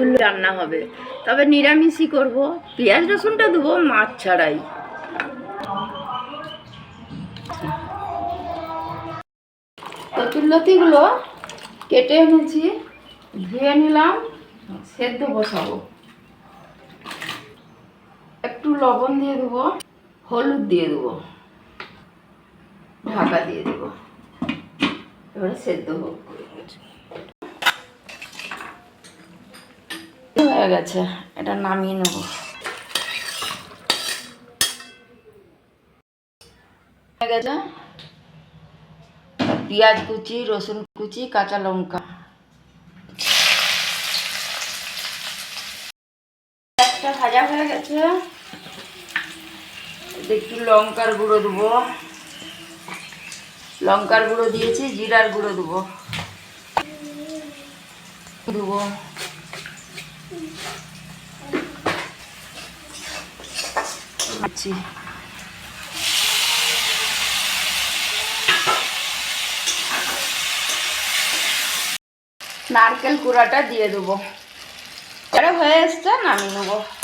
কচুর রান্না হবে। তবে নিরামিষই করব। পেঁয়াজ রসুনটা দেবো, মাছ ছাড়াই। কচুরলতিগুলো কেটে এনেছি, ধুয়ে নিলাম, সেদ্ধ বসাবো। একটু লবণ দিয়ে দেবো, হলুদ দিয়ে দেবো, ঢাকা দিয়ে দেবো। এবারে সেদ্ধ হোক। হয়ে গেছে, এটা নামিয়ে নেব। হয়ে গেছে। পেঁয়াজ কুচি, রসুন কুচি, কাঁচা লঙ্কা। একটা ভাজা হয়ে গেছে। একটু লঙ্কার গুঁড়ো দেবো। লঙ্কার গুঁড়ো দিয়েছি, জিরার গুঁড়ো দেবো। দেবো। আচ্ছা। নারকেল কুড়াটা দিয়ে দেবো। হয়ে এসছে নামিয়ে নেব।